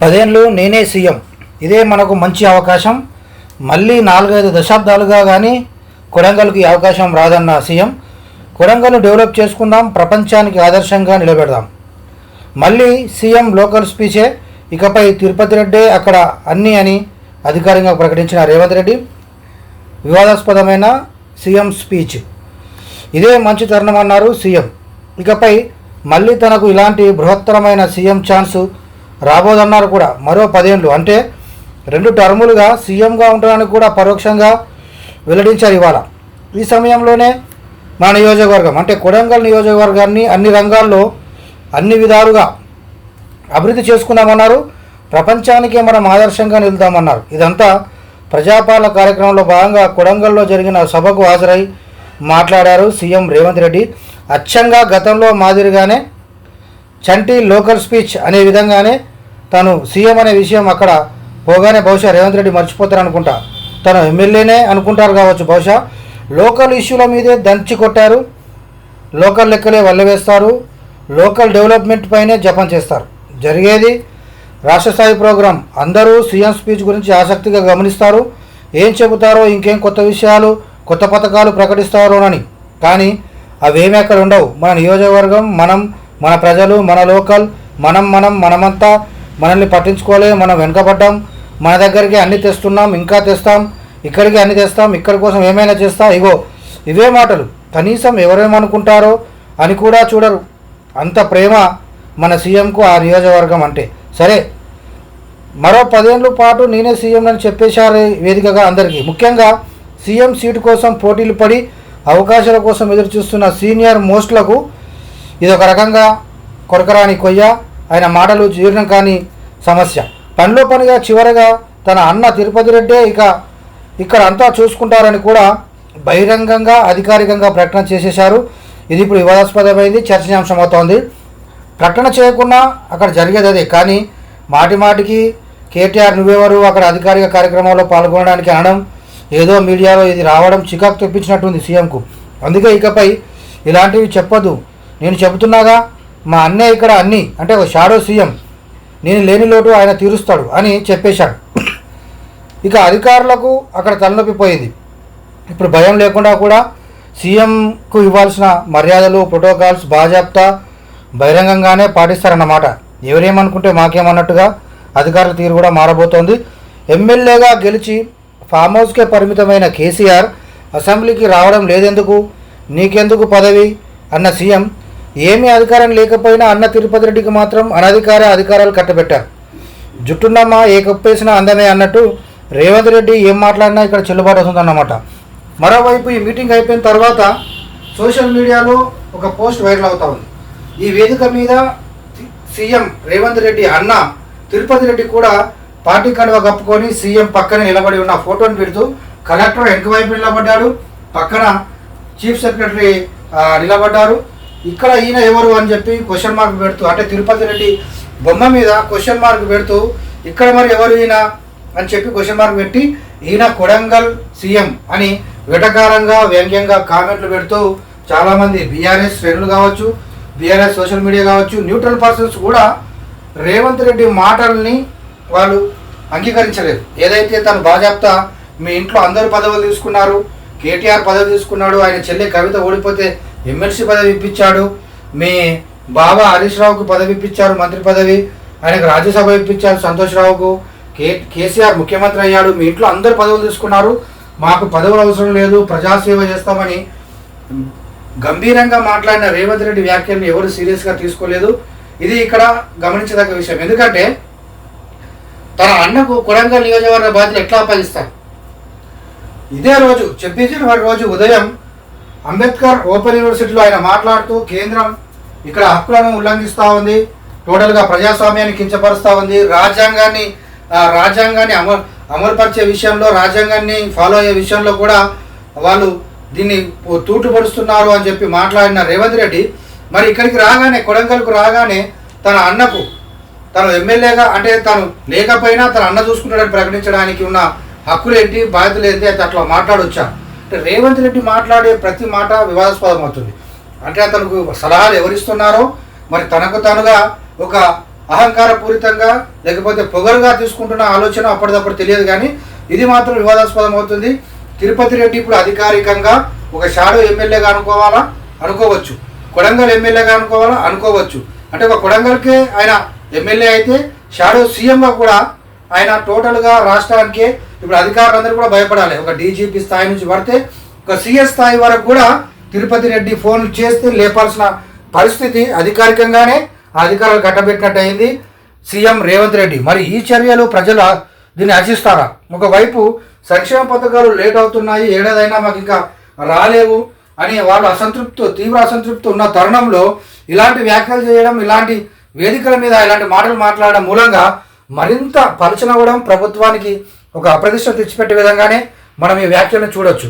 పదేళ్ళు నేనే సీఎం. ఇదే మనకు మంచి అవకాశం. మళ్ళీ నాలుగైదు దశాబ్దాలుగా కానీ కొడంగల్కి అవకాశం రాదన్న సీఎం. కొడంగల్ను డెవలప్ చేసుకుందాం ప్రపంచానికి ఆదర్శంగా నిలబెడదాం. మళ్ళీ సీఎం లోకల్ స్పీచే ఇకపై తిరుపతి రెడ్డే అక్కడ అన్నీ అని అధికారికంగా ప్రకటించిన రేవంత్ రెడ్డి. వివాదాస్పదమైన సీఎం స్పీచ్. ఇదే మంచి తరుణం అన్నారు సీఎం. ఇకపై మళ్ళీ తనకు ఇలాంటి బృహత్తరమైన సీఎం ఛాన్స్ రాబోదన్నారు కూడా. మరో పదేళ్ళు అంటే రెండు టర్ములుగా సీఎంగా ఉండడానికి కూడా పరోక్షంగా వెల్లడించారు ఇవాళ. ఈ సమయంలోనే మా నియోజకవర్గం అంటే కొడంగల్ నియోజకవర్గాన్ని అన్ని రంగాల్లో అన్ని విధాలుగా అభివృద్ధి చేసుకుందామన్నారు. ప్రపంచానికే మనం ఆదర్శంగా నిలుదామన్నారు ఇదంతా ప్రజాపాలన కార్యక్రమంలో భాగంగా కొడంగల్లో జరిగిన సభకు హాజరై మాట్లాడారు సీఎం రేవంత్ రెడ్డి. అచ్చంగా గతంలో మాదిరిగానే చంటి లోకల్ స్పీచ్ అనే విధంగానే తను సీఎం అనే విషయం అక్కడ పోగానే బహుశా రేవంత్ రెడ్డి మర్చిపోతారు అనుకుంటా తను ఎమ్మెల్యేనే అనుకుంటారు కావచ్చు. బహుశా లోకల్ ఇష్యూల మీదే దంచి కొట్టారు. లోకల్ లెక్కలే వల్లవేస్తారు. లోకల్ డెవలప్మెంట్ పైనే జపం చేస్తారు. జరిగేది రాష్ట్ర స్థాయి ప్రోగ్రాం. అందరూ సీఎం స్పీచ్ గురించి ఆసక్తిగా గమనిస్తారు. ఏం చెబుతారో ఇంకేం కొత్త విషయాలు కొత్త పథకాలు ప్రకటిస్తారోనని. కానీ అవేమీ అక్కడ ఉండవు. మన నియోజకవర్గం మనం మన ప్రజలు మన లోకల్ మనం మనం మనమంతా మనల్ని పట్టించుకోలే మనం వెనుకబడ్డాం. మన దగ్గరికి అన్ని తెస్తున్నాం ఇంకా తెస్తాం. ఇక్కడికి అన్ని తెస్తాం ఇక్కడి కోసం ఏమైనా చేస్తాం. ఇగో ఇవే మాటలు. కనీసం ఎవరేమనుకుంటారో అని కూడా చూడరు. అంత ప్రేమ మన సీఎంకు ఆ నియోజకవర్గం అంటే. సరే మరో పదేళ్ళ పాటు నేనే సీఎం అని చెప్పేశారు వేదికగా అందరికీ. ముఖ్యంగా సీఎం సీటు కోసం పోటీలు పడి అవకాశాల కోసం ఎదురు చూస్తున్న సీనియర్ మోస్ట్లకు ఇది ఒక రకంగా కొరకరాని కొయ్య. ఆయన మాటలు జీర్ణం కాని సమస్య. పనిలో పనిగా చివరగా తన అన్న తిరుపతి రెడ్డే ఇక ఇక్కడ అంతా చూసుకుంటారని కూడా బహిరంగంగా అధికారికంగా ప్రకటన చేసేశారు. ఇది ఇప్పుడు వివాదాస్పదమైంది చర్చనీయాంశం అవుతోంది ప్రకటన చేయకుండా అక్కడ జరిగేది అదే. కానీ మాటి మాటికి కేటీఆర్ నువ్వెవరు? అక్కడ అధికారిక కార్యక్రమంలో పాల్గొనడానికి అనడం ఏదో మీడియాలో ఇది రావడం చికాకు తెప్పించినట్టుంది సీఎంకు. అందుకే ఇకపై ఇలాంటివి చెప్పదు నేను చెబుతున్నాగా మా అన్నయ్య ఇక్కడ అన్ని అంటే ఒక షాడో సీఎం నేను లేని లోటు ఆయన తీరుస్తాడు అని చెప్పేశాడు. ఇక అధికారులకు అక్కడ తలనొప్పి పోయింది. ఇప్పుడు భయం లేకుండా కూడా సీఎంకు ఇవ్వాల్సిన మర్యాదలు ప్రోటోకాల్స్ బాజాప్తా బహిరంగంగానే పాటిస్తారన్నమాట. ఎవరేమనుకుంటే మాకేమన్నట్టుగా అధికారుల తీరు కూడా మారబోతోంది. ఎమ్మెల్యేగా గెలిచి ఫామ్ హౌస్కే పరిమితమైన కేసీఆర్ అసెంబ్లీకి రావడం లేదెందుకు? నీకెందుకు పదవి? అన్న సీఎం ఏమీ అధికారం లేకపోయినా అన్న తిరుపతి రెడ్డికి మాత్రం అనధికార అధికారాలు కట్టబెట్టారు. జుట్టున్నమ్మా ఏ కప్పేసినా అందమే అన్నట్టు రేవంత్ రెడ్డి ఏం మాట్లాడినా ఇక్కడ చెల్లుబాటు అవుతుందన్నమాట. మరోవైపు ఈ మీటింగ్ అయిపోయిన తర్వాత సోషల్ మీడియాలో ఒక పోస్ట్ వైరల్ అవుతా ఉంది. ఈ వేదిక మీద సీఎం రేవంత్ రెడ్డి అన్న తిరుపతి రెడ్డి కూడా పార్టీ కండువ కప్పుకొని సీఎం పక్కన నిలబడి ఉన్న ఫోటోని పెడుతూ కలెక్టర్ వెనుక వైపు నిలబడ్డాడు. పక్కన చీఫ్ సెక్రటరీ నిలబడ్డారు. ఇక్కడ ఈయన ఎవరు అని చెప్పి క్వశ్చన్ మార్క్ పెడుతూ అంటే తిరుపతి రెడ్డి బొమ్మ మీద క్వశ్చన్ మార్క్ పెడుతూ ఇక్కడ మరి ఎవరు ఈయన అని చెప్పి క్వశ్చన్ మార్క్ పెట్టి ఈయన కొడంగల్ సీఎం అని వెటకారంగా వ్యంగ్యంగా కామెంట్లు పెడుతూ చాలామంది బీఆర్ఎస్ శ్రేణులు కావచ్చు బీఆర్ఎస్ సోషల్ మీడియా కావచ్చు న్యూట్రల్ పర్సన్స్ కూడా రేవంత్ రెడ్డి మాటల్ని వాళ్ళు అంగీకరించలేదు. ఏదైతే తను బాజాప్తా మీ ఇంట్లో అందరూ పదవులు తీసుకున్నారు కేటీఆర్ పదవి తీసుకున్నాడు ఆయన చెల్లె కవిత ఓడిపోతే ఎమ్మెల్సీ పదవి ఇప్పించాడు. మీ బాబా హరీష్ రావుకు పదవి ఇప్పించారు మంత్రి పదవి. ఆయనకు రాజ్యసభ ఇప్పించారు సంతోష్ రావుకు. కే కేసీఆర్ ముఖ్యమంత్రి అయ్యాడు. మీ ఇంట్లో అందరు పదవులు తీసుకున్నారు. మాకు పదవులు అవసరం లేదు ప్రజాసేవ చేస్తామని గంభీరంగా మాట్లాడిన రేవంత్ రెడ్డి వ్యాఖ్యలను ఎవరు సీరియస్గా తీసుకోలేదు. ఇది ఇక్కడ గమనించదగ్గ విషయం. ఎందుకంటే తన అన్నకు కొడంగల్ నియోజకవర్గ బాధ్యతలు ఎట్లా అప్పగిస్తారు ఇదే రోజు ఛబ్బీస్ జనవరి రోజు ఉదయం అంబేద్కర్ ఓపెన్ యూనివర్సిటీలో ఆయన మాట్లాడుతూ కేంద్రం ఇక్కడ హక్కులను ఉల్లంఘిస్తూ ఉంది టోటల్గా ప్రజాస్వామ్యాన్ని కించపరుస్తూ ఉంది. రాజ్యాంగాన్ని రాజ్యాంగాన్ని అమలు అమలుపరిచే విషయంలో రాజ్యాంగాన్ని ఫాలో అయ్యే విషయంలో కూడా వాళ్ళు దీన్ని తూటుపరుస్తున్నారు అని చెప్పి మాట్లాడిన రేవంత్ రెడ్డి. మరి ఇక్కడికి రాగానే కొడంగల్కు రాగానే తన అన్నకు తను ఎమ్మెల్యేగా అంటే తను లేకపోయినా తన అన్న చూసుకుంటాడని ప్రకటించడానికి ఉన్న హక్కులు ఏంటి బాధ్యతలు ఏంటి అయితే అట్లా మాట్లాడొచ్చాను అంటే రేవంత్ రెడ్డి మాట్లాడే ప్రతి మాట వివాదాస్పదం అవుతుంది. అంటే అతనికి సలహాలు ఎవరిస్తున్నారో మరి తనకు తానుగా ఒక అహంకారపూరితంగా లేకపోతే పొగరుగా తీసుకుంటున్న ఆలోచన అప్పటిదప్పుడు తెలియదు కానీ ఇది మాత్రం వివాదాస్పదం అవుతుంది. తిరుపతి రెడ్డి ఇప్పుడు అధికారికంగా ఒక షాడో ఎమ్మెల్యేగా అనుకోవాలా? అనుకోవచ్చు. కొడంగల్ ఎమ్మెల్యేగా అనుకోవాలా? అనుకోవచ్చు. అంటే ఒక కొడంగల్కే ఆయన ఎమ్మెల్యే అయితే షాడో సీఎంగా కూడా ఆయన టోటల్గా రాష్ట్రానికి ఇప్పుడు అధికారులందరూ కూడా భయపడాలి. ఒక డీజీపీ స్థాయి నుంచి పడితే ఒక సీఎస్ స్థాయి వరకు కూడా తిరుపతి రెడ్డి ఫోన్ చేస్తే లేపాల్సిన పరిస్థితి అధికారికంగానే ఆ అధికారులు కట్టబెట్టినట్టు అయింది సీఎం రేవంత్ రెడ్డి. మరి ఈ చర్యలు ప్రజలు దీన్ని ఆశిస్తారా? ఒకవైపు సంక్షేమ పథకాలు లేట్ అవుతున్నాయి ఏడాదైనా మాకు ఇంకా రాలేవు అని వాళ్ళు అసంతృప్తి తీవ్ర అసంతృప్తి ఉన్న తరుణంలో ఇలాంటి వ్యాఖ్యలు చేయడం ఇలాంటి వేదికల మీద ఇలాంటి మాటలు మాట్లాడడం మూలంగా మరింత పలుచనవ్వడం ప్రభుత్వానికి ఒక అప్రదిష్ట తెచ్చిపెట్టే విధంగానే మనం ఈ వ్యాఖ్యలను చూడొచ్చు.